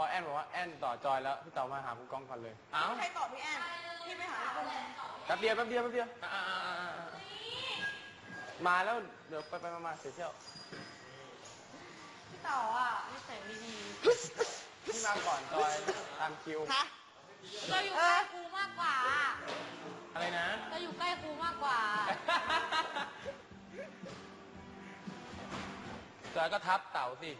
อแอนบอกว่าแอนต่อจอยแล้วพี่เต๋ามาหาคุณก้องก่อนเลยเอ้าใครตอบพี่แอนพี่ไปหาคุณแป๊บเดียวแป๊บเดียวแป๊บเดียวอ่าอ่าอ่าอ่ามาแล้วเดี๋ยวไปไปมามาเสียเที่ยวพี่เต๋ออะนิสัยไม่ดีพี่มาก่อนจอยตามคิวฮะเราอยู่ใกล้ครูมากกว่า อะไรนะเราอยู่ใกล้ครูมากกว่าจอยก็ทับเต่าสิ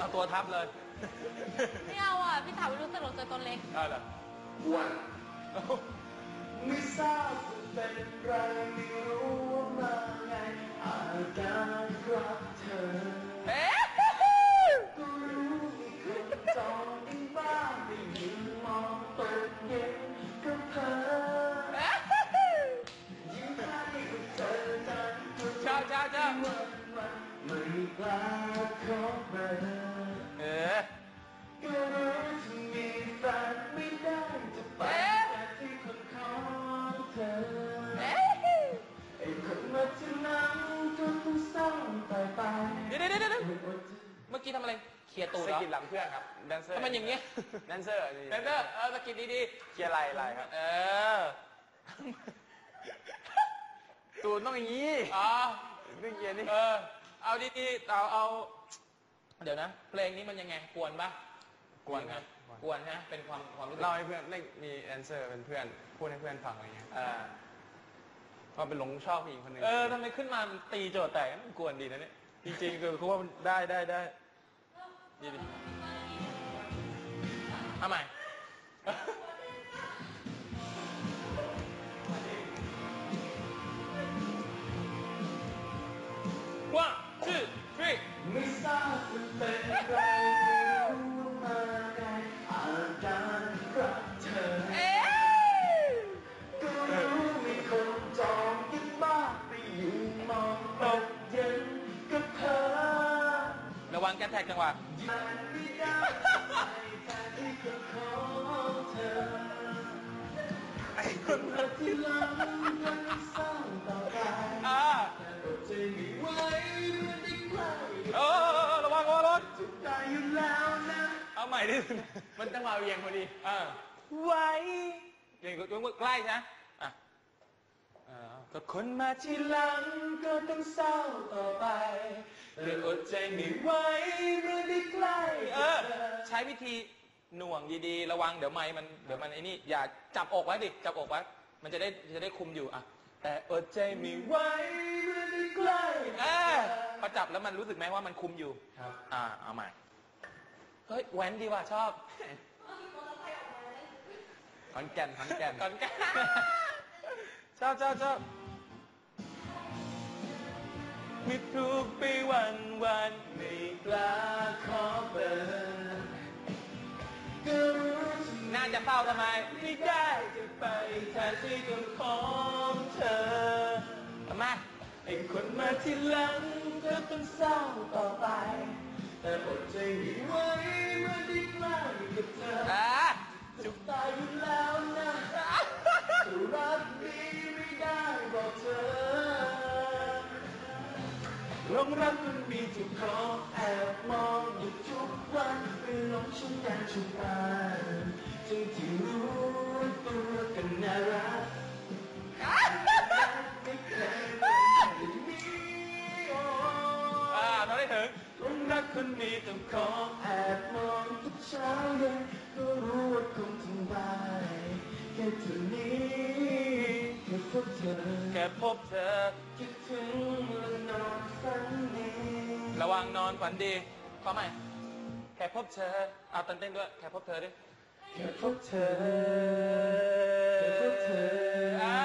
เอาตัวทับเลยไม่เอาอะ พี่ถามไม่รู้สนุกจนตัวเล็กเอาเหรอวันไม่ทราบจะเป็นไรไม่รู้ว่ามาไงอาการรักเธอ ไม่กล้าขอเบอร์เออก็รู้ถ้ามีแฟนไม่ได้จะไปแต่ที่คนของเธอไอ้คนมาที่หลังก็ต้องเศร้าตายไปเดี๋ยวเดี๋ยวเดี๋ยวเดี๋ยวไม่อดจะเมื่อกี้ทำอะไรเคลียร์ตูดสเหรอกิดหลังเพื่อนครับแดนเซอร์ทำไมอย่างเงี้ยแดนเซอร์นี่เดนเดอร์เออสกิดดีเคลียร์ไหล่ไหล่ครับๆเออตูนต้องอย่างนี้อ๋อนี่เคลียร์นี่เออ เอาดีๆเอาเอา เดี๋ยวนะ เพลงนี้มันยังไงกวนปะกวนครับกวนฮะ เป็นความความรู้สึกเล่าให้เพื่อนเล่นมีแดนเซอร์เป็นเพื่อนพูดให้เพื่อนฟังอะไรเงี้ยอ่าพอเป็นหลงชอบผู้หญิงคนหนึ่งเออทำไมขึ้นมาตีโจทย์แตกมันกวนดีนะเนี่ยจริงๆคือเขาว่ามันได้ได้ได้ดีดีเอาใหม่ แกนแท็กจังหวะมันไม่ได้ไปแต่ที่คนของเธอไอ้คคนนมาที่หลังก็ต้องเศร้าต่อไปอ่าแต่อดใจไม่ไหวเมื่อได้ใกล้เออระวังระวังระวังจะตายอยู่แล้วนะเอาใหม่ดิมันจังหวะเวียงพอดีอ่าไหวอย่างยกมือใกล้นะอะเออ ก็คนมาทีหลังก็ต้องเศร้าต่อไปแต่อดใจไม่ไหวเมื่อได้ใกล้เออ ใช้วิธีหน่วงดีๆ ระวังเดี๋ยวไม้มันเดี๋ยวมันไอ้นี่ อย่าจับอกไว้ดิจับอกไว้มันจะได้จะได้คุมอยู่อะ แต่อดใจไม่ไหวเมื่อได้ใกล้เออพอจับแล้วมันรู้สึกไหมว่ามันคุมอยู่ครับอ่าเอาใหม่เฮ้ยแหวนดีว่ะชอบขอนแก่นขอนแก่นก่อนกันชอบชอบชอบ มีทุกปีวันวันไม่กล้าขอเปิดก็รู้จะน่าจะเศร้าทำไม ไม่ได้จะไปแทนที่คนของเธอทำไมไอ้คนมาที่หลังก็ต้องเศร้าต่อไป แต่อดใจไม่ไหวเมื่อได้ใกล้กับเธออ่าจะตายอยู่แล้วนะจะ ลงรักมันมีทุกขอแอบมองอยู่ทุกวันไปหลงชุ่มกันชุ่มตาจนที่รู้ตัวกันน่ารักไม่เคยเป็นอย่างนี้โอ้อ่าเราได้ถึงหลงรักคนมีต้องขอแอบมองทุกเช้าเย็นก็รู้ว่าคงทำได้แค่เท่านี้แค่พบเธอแค่พบเธอ คิดถึงและนอนฝันดีระวังนอนฝันดีขอใหม่แค่พบเธอเอาเต้นเต้นด้วยแค่พบเธอดิแค่พบเธอแค่พบเธออ่า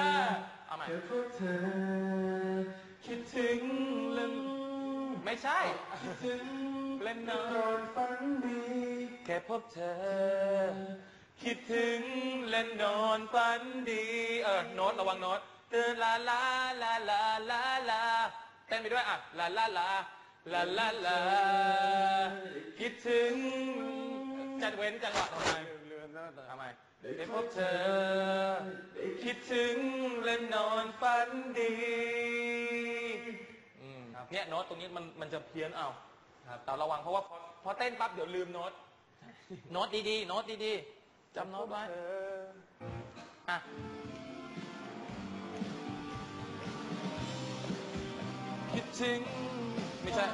เอาใหม่แค่พบเธอ คิดถึงและไม่ใช่คิดถึงเล่นนอนนอนฝันดี แค่พบเธอ คิดถึงเล่นนอนฝันดี เออโน้ตระวังโน้ตเตือนลาลาลาลาลาลาเต้นไปด้วยอะลาลาลาลาลาลาคิดถึงจัดเว้นจังหวะทำไมเรือนแล้วทำไมได้พบเธอคิดถึงเล่นนอนฝันดีอืมเนี่ยโน้ตตรงนี้มันมันจะเพี้ยนเอาครับแต่ระวังเพราะว่าพอพอเต้นปั๊บเดี๋ยวลืมโน้ต โน้ตดีๆ โน้ตดีๆ จำโน้ตไว้อะคิดถึงไม่ใช่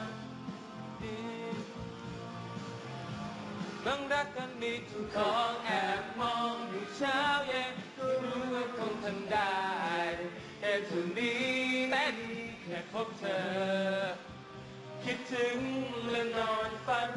เรื่องรักกันดีทุกของแอบมองอยู่เช้าเย็นก็รู้ว่าคงทำได้แค่เท่านี้แม้ดีแค่พบเธอ คิดถึงและนอนฝัน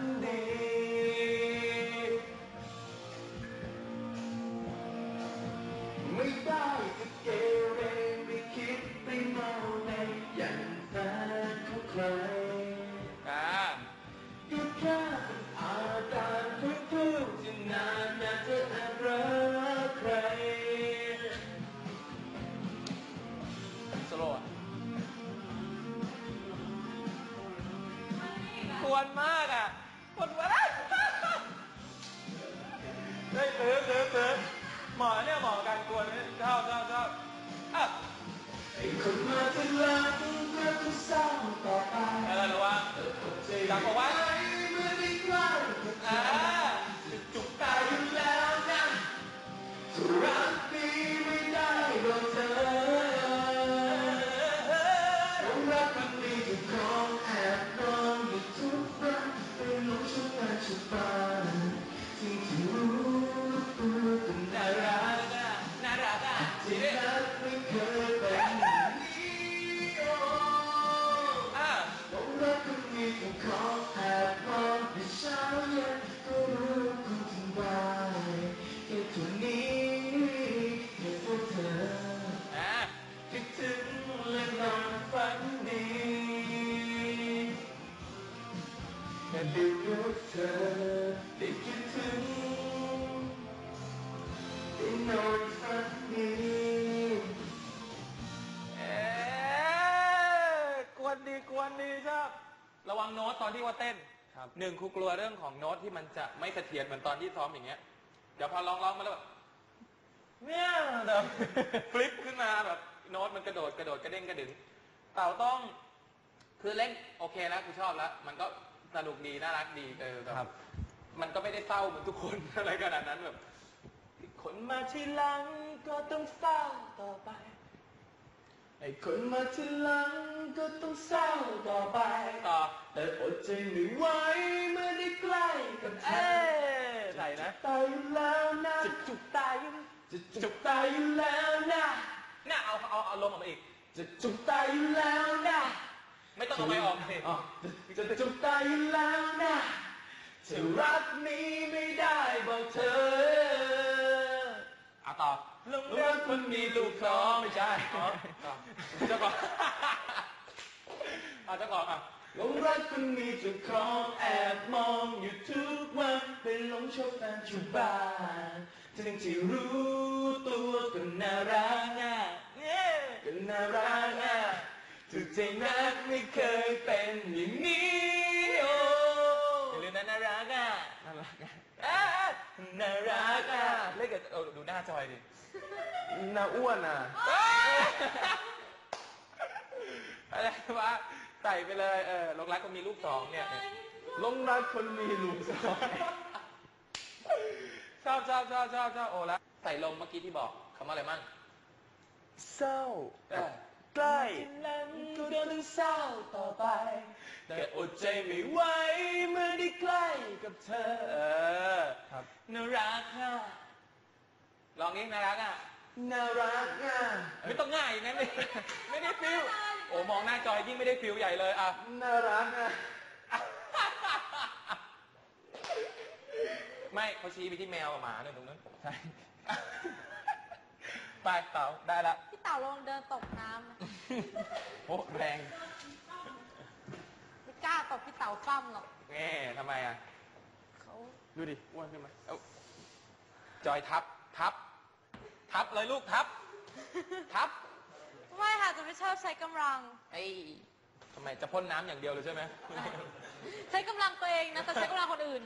หนึ่งครูกลัวเรื่องของโน้ตที่มันจะไม่เสถียรเหมือนตอนที่ซ้อมอย่างเงี้ย เดี๋ยวพอร้องร้องมาแล้วแบบเนี่ยแบบฟลิปขึ้นมาแบบโน้ตมันกระโดดกระโดดกระเด้งกระดึงเต่าต้องคือเล่นโอเคแล้วกูชอบแล้ว มันก็สนุกดีน่ารักดีเออแบบครับมันก็ไม่ได้เศร้าเหมือนทุกคนอะไรขนาดนั้นแบบคนมาทีหลังก็ต้องเศร้าต่อไป ไอ้คนมาทีหลังก็ต้องเศร้าต่อไปต่อแต่อดใจไม่ไหวเมื่อได้ใกล้กับเธเอ๊อะใส่นะตายอยู่แล้วนะจะจุกตายอยู่จะจุกตายอยู่แล้วนะน่าเอาเอาเอาลมออกมาอีกจะจุกตายอยู่แล้วนะไม่ต้องเอาไปออกสิอ๋อจะจะจุกตายอยู่แล้วนะจะรักนี้ไม่ได้บอกเธอเอาต่อ ลงรักมันมีลูกสองไม่ใช่อ๋อต่อเจ้าของเอาเจ้าของอะหลงรักคนมีเจ้าของแอบมองอยู่ทุกวันเป็นหลงชอบแฟนชุบ้านทั้งที่รู้ตัวก็น่ารักอะเนี่ยก็น่ารักอะถูกใจนักไม่เคยเป็นอย่างนี้โอ้ อย่าลืมนะน่ารักอะ น่ารักอะ อะน่ารัก อะเล่นกับเออดูหน้าจอยดิน่าอ้วนอะอะไรวะใส่ไปเลยเออลงรักก็มีลูกสองเนี่ยหลงรักคนมีลูกสองชอบชอบชอบชอบชอบโอ้แล้วใส่ลงเมื่อกี้ที่บอกคำว่าอะไรมั่งเศร้าเออใกล้ก็โดนเศร้าต่อไป แต่อดใจไม่ไหวเมื่อได้ใกล้กับเธอเออครับน่ารักอะ ลองนี้น่ารักอะ น่ารักอะ ไม่ต้องง่ายอย่างนั้นเลยไม่ได้ฟิลโอ้มองหน้าจอยยิ่งไม่ได้ฟิลใหญ่เลยอะ น่ารักอะ ไม่เขาชี้ไปที่แมวกับหมาเนี่ยตรงนั้น ใช่ ไปเต่าได้ละ พี่เต่าลงเดินตกน้ำนะโอ้แรงไม่กล้าตกพี่เต่าฟั่มหรอกแง่ทำไมอะ เขาดูดิอ้วนขึ้นมาเอ้าจอยทับ ทับ ทับเลยลูกทับ ทับไม่ค่ะจะไม่ชอบใช้กำลัง ไอ้ทำไมจะพ่นน้ำอย่างเดียวเลยใช่ไหม ใช้กำลังตัวเองนะแต่ใช้กำลังคนอื่น